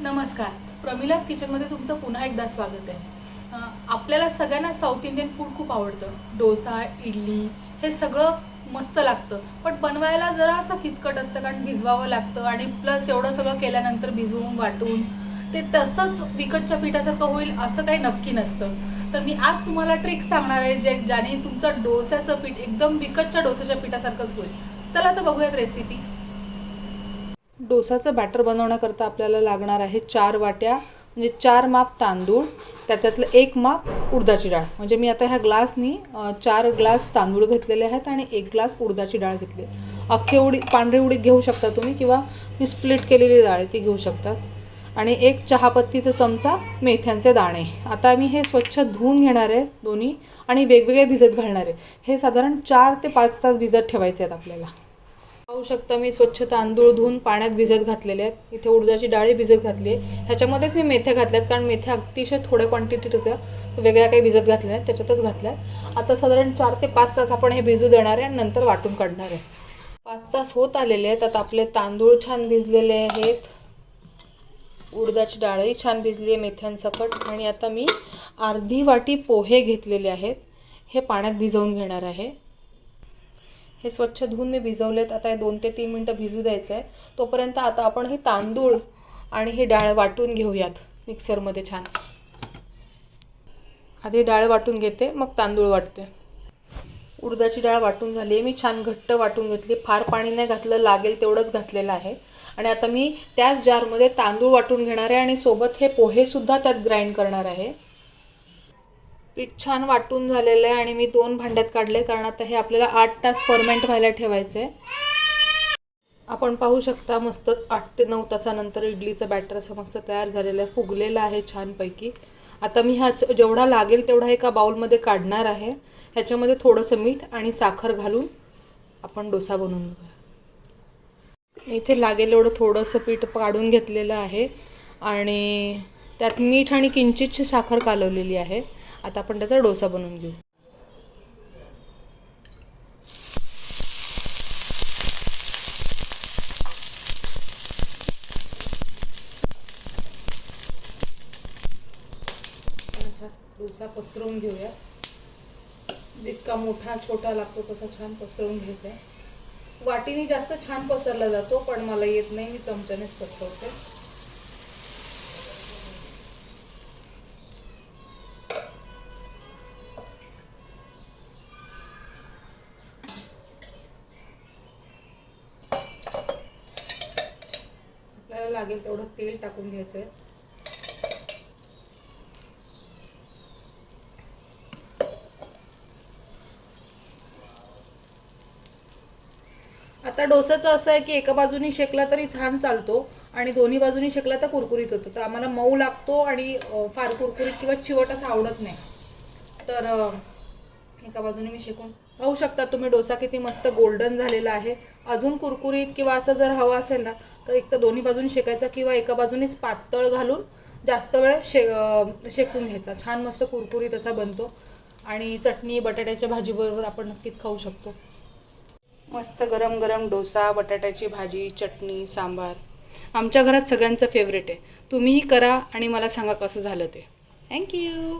नमस्कार. प्रमिलास किचनमध्ये तुमचं पुन्हा एकदा स्वागत आहे. आपल्याला सगळ्यांना साऊथ इंडियन फूड खूप आवडतं. डोसा इडली हे सगळं मस्त लागतं. पण बनवायला जरा असं किचकट असतं कारण भिजवावं लागतं आणि प्लस एवढं सगळं केल्यानंतर भिजवून वाटून ते तसंच विकतच्या पिठासारखं होईल असं काही नक्की नसतं. तर मी आज तुम्हाला ट्रिक सांगणार आहे जे ज्याने तुमचं डोस्याचं पीठ एकदम विकतच्या डोस्याच्या पिठासारखंच होईल. चला तर बघूयात रेसिपी डोसाचं बॅटर बनवण्याकरता आपल्याला लागणार आहे चार वाट्या म्हणजे चार माप तांदूळ त्याच्यातलं एक माप उडदाची डाळ. म्हणजे मी आता ह्या ग्लासनी चार ग्लास तांदूळ घेतलेले आहेत आणि एक ग्लास उडदाची डाळ घेतली अख्खी उडी पांढरी उडीद घेऊ शकता तुम्ही किंवा मी स्प्लिट केलेली डाळ आहे ती घेऊ शकतात आणि एक चहापत्तीचा चमचा मेथ्यांचे दाणे. आता मी हे स्वच्छ धुवून घेणार आहे दोन्ही आणि वेगवेगळे भिजत घालणार आहे. हे साधारण चार ते पाच तास भिजत ठेवायचे आहेत आपल्याला. पाहू शकता मी स्वच्छ तांदूळ धुवून पाण्यात भिजत घातलेले आहेत. इथे उडदाची डाळी भिजत घातली आहे. ह्याच्यामध्येच मी मेथ्या घातल्यात कारण मेथ्या अतिशय थोड्या क्वांटिटीत होत्या. वेगळ्या काही भिजत घातल्या आहेत त्याच्यातच घातल्या आहेत. आता साधारण चार ते पाच तास आपण हे भिजू देणार आहे आणि नंतर वाटून काढणार आहे. पाच तास होत आलेले आहेत. आता आपले तांदूळ छान भिजलेले आहेत. उडदाची डाळही छान भिजली आहे मेथ्यांसकट आणि आता मी अर्धी वाटी पोहे घेतलेले आहेत. हे पाण्यात भिजवून घेणार आहे. हे स्वच्छ धुवून मी भिजवलेत. आता हे दोन ते तीन मिनटं भिजू द्यायचं आहे तोपर्यंत आता आपण हे तांदूळ आणि ही डाळ वाटून घेऊयात मिक्सरमध्ये छान. आधी डाळ वाटून घेते मग तांदूळ वाटते उडदाची डाळ वाटून झाली आहे. मी छान घट्ट वाटून घेतली. फार पाणी नाही घातलं लागेल तेवढंच घातलेलं आहे. आणि आता मी त्याच जारमध्ये तांदूळ वाटून घेणार आहे आणि सोबत हे पोहेसुद्धा त्यात ग्राइंड करणार आहे. पीठ छान वाटून झालेलं आहे आणि मी दोन भांड्यात काढले कारण आता हे आपल्याला आठ तास फर्मेंट व्हायला ठेवायचं आहे आपण पाहू शकता मस्त आठ ते नऊ तासानंतर इडलीचं बॅटर असं मस्त तयार झालेलं आहे. फुगलेलं आहे छानपैकी. आता मी हा जेवढा लागेल तेवढा एका बाउलमध्ये काढणार आहे. ह्याच्यामध्ये थोडंसं मीठ आणि साखर घालून आपण डोसा बनवून घेऊया. इथे लागेल एवढं थोडंसं पीठ काढून घेतलेलं आहे. आणि त्यात मीठ आणि किंचितशी साखर कालवलेली आहे. आता आपण त्याचा डोसा बनवून घेऊ. डोसा पसरवून घेऊया. जितका मोठा छोटा लागतो तसा छान पसरवून घ्यायचा आहे. वाटीने जास्त छान पसरला जातो पण मला येत नाही मी चमच्यानेच पसरवते. लागेल तेवढं तेल टाकून घ्यायचं आहे आता डोसाचं असं आहे की एका बाजूनी शेकला तरी छान चालतो आणि दोन्ही बाजूनी शेकला तर कुरकुरीत होतो. तर आम्हाला मऊ लागतो आणि फार कुरकुरीत किंवा चिवट असं आवडत नाही. तर एका बाजूने मी शेकून. पाहू शकता तुम्ही डोसा किती मस्त गोल्डन झालेला आहे. अजून कुरकुरीत किंवा असं जर हवं असेल ना तर एक तर दोन्ही बाजूने शेकायचा किंवा एका बाजूनेच पातळ घालून जास्त वेळ शे शेकून घ्यायचा. छान मस्त कुरकुरीत असा बनतो. आणि चटणी बटाट्याच्या भाजीबरोबर आपण नक्कीच खाऊ शकतो. मस्त गरम गरम डोसा बटाट्याची भाजी चटणी सांबार. आमच्या घरात सगळ्यांचं फेवरेट आहे. तुम्हीही करा आणि मला सांगा कसं झालं ते. थँक्यू